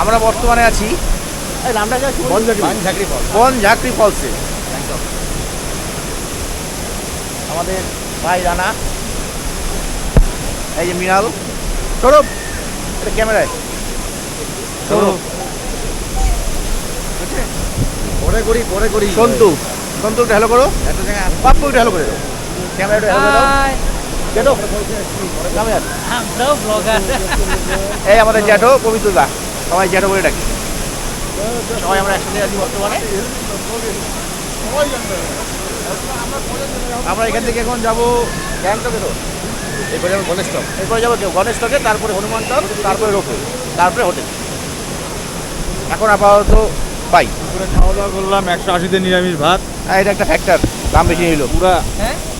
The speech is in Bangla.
আমরা বর্তমানে আছি বন ঝাঁকড়ি ফলসে আমাদের ভাই রানা এই যে মৃণাল সৌরভ এটা ক্যামেরায়। সৌরভ। পরে করি পরে করি। সন্তু। সন্তু একটু হ্যালো করো। একটা জায়গায়। পাপ্পু একটু হ্যালো করে দাও। ক্যামেরাটা হ্যালো দাও। জ্যাঠো ক্যামেরা আমরাও ব্লগার এই আমাদের জ্যাঠো পবিত্র দা সবাই জ্যাঠো করে ডাকি। সবাই আমরা একসাথে আছি বর্তমানে। আমরা এখান থেকে এখন যাব গ্যাংটকে তো। এরপরে যাব গণেশ টপ এরপরে যাব গণেশ টকে তারপরে হনুমান টক তারপরে রোপে তারপরে হোটেল। এখন আপাতত পাই খাওয়া দাওয়া করলাম একশো আশিতে নিরামিষ ভাত। আর এটা একটা ফ্যাক্টর দাম বেশি নিল। পুরা হ্যাঁ?